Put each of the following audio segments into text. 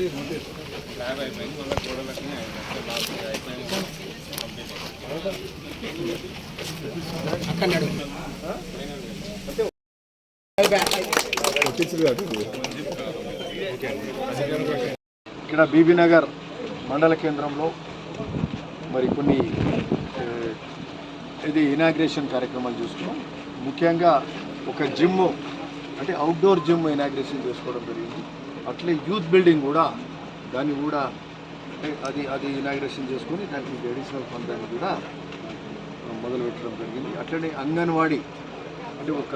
అయిపోయింది మళ్ళీ గోడలకి ఇక్కడ బీబీ నగర్ మండల కేంద్రంలో మరి కొన్ని ఇది ఇనాగ్రేషన్ కార్యక్రమాలు చూసుకున్నాం ముఖ్యంగా ఒక జిమ్ అంటే అవుట్డోర్ జిమ్ ఇనాగ్రేషన్ చేసుకోవడం జరిగింది. అట్లే యూత్ బిల్డింగ్ కూడా దాన్ని కూడా అది అది ఇనాగ్రేషన్ చేసుకొని దానికి అడిషనల్ ఫండ్ దాన్ని కూడా మొదలు పెట్టడం జరిగింది. అట్లనే అంగన్వాడీ అంటే ఒక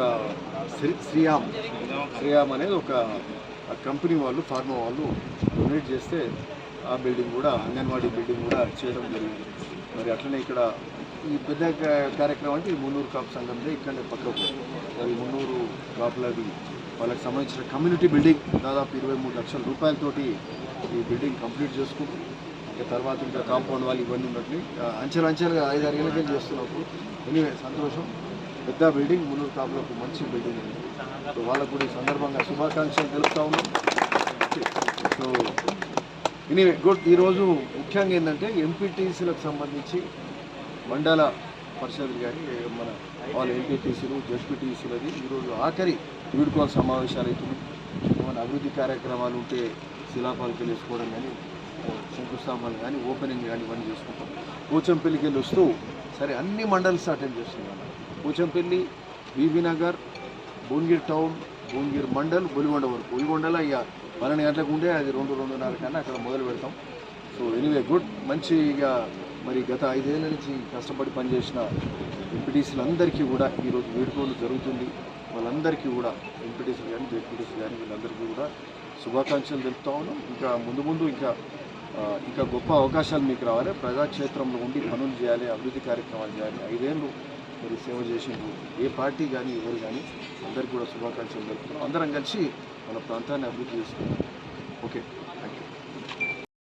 శ్రీ శ్రీయామ్ శ్రీయామ్ అనేది ఒక కంపెనీ వాళ్ళు ఫార్మా వాళ్ళు డొనేట్ చేస్తే ఆ బిల్డింగ్ కూడా అంగన్వాడీ బిల్డింగ్ కూడా చేయడం జరిగింది. మరి అట్లనే ఇక్కడ ఈ పెద్ద కార్యక్రమం అంటే ఈ మున్నూరు కాపు సంఘంలో ఇక్కడనే పక్కకు మరి మున్నూరు కాపులది వాళ్ళకి సంబంధించిన కమ్యూనిటీ బిల్డింగ్ దాదాపు ఇరవై మూడు లక్షల రూపాయలతోటి ఈ బిల్డింగ్ కంప్లీట్ చేసుకుంటూ ఇంకా తర్వాత ఇంకా కాంపౌండ్ వాళ్ళు ఇవన్నీ ఉన్నట్లు అంచెలు అంచెలుగా ఐదు అరగలకే చేస్తున్నప్పుడు ఎనీవే సంతోషం. పెద్ద బిల్డింగ్ మున్నూరు కాపులకు మంచి బిల్డింగ్ ఉంది సో వాళ్ళకు కూడా ఈ సందర్భంగా శుభాకాంక్షలు తెలుపుతా ఉన్నాం. సో ఎనీవే గుడ్ ఈరోజు ముఖ్యంగా ఏంటంటే ఎంపీటీసీలకు సంబంధించి మండల పరిషత్ కానీ మన వాళ్ళ ఎంపీటీసీలు జడ్పీటీసీలది ఈరోజు ఆఖరి వీడుకోవాలి సమావేశాలు అవుతున్నాయి ఏమైనా అభివృద్ధి కార్యక్రమాలు ఉంటే శిలాపాలకి వేసుకోవడం కానీ శంకుస్థాపనలు కానీ ఓపెనింగ్ కానీ ఇవన్నీ చేసుకుంటాం. పోచంపల్లికి వెళ్ళి వస్తూ సరే అన్ని మండల్స్ అటెండ్ చేస్తున్నాం. పోచంపల్లి బీబీనగర్ భువనగిరి టౌన్ భువనగిరి మండల్ బొలిగొండ వరకు. బొలిగొండలో ఇక పన్నెండు గంటలకు ఉండే అది రెండు రెండున్నర కన్నా అక్కడ మొదలు పెడతాం. So anyway good. మంచిగా మరి గత ఐదేళ్ళ నుంచి కష్టపడి పనిచేసిన ఎంపీటీసీలందరికీ కూడా ఈరోజు వేడుకోలు జరుగుతుంది. వాళ్ళందరికీ కూడా ఎంపీటీసీలు కానీ జెడ్పీటీసీలు కానీ వీళ్ళందరికీ కూడా శుభాకాంక్షలు తెలుపుతా ఉన్నాం. ఇంకా ముందు ముందు ఇంకా ఇంకా గొప్ప అవకాశాలు మీకు రావాలి. ప్రజాక్షేత్రంలో ఉండి పనులు చేయాలి అభివృద్ధి కార్యక్రమాలు చేయాలి. ఐదేళ్ళు మరి సేవ చేసిండ్రు. ఏ పార్టీ కానీ ఎవరు కానీ అందరికీ కూడా శుభాకాంక్షలు తెలుపుతున్నాం. అందరం కలిసి మన ప్రాంతాన్ని అభివృద్ధి చేసుకుంటాం ఓకే థ్యాంక్ యూ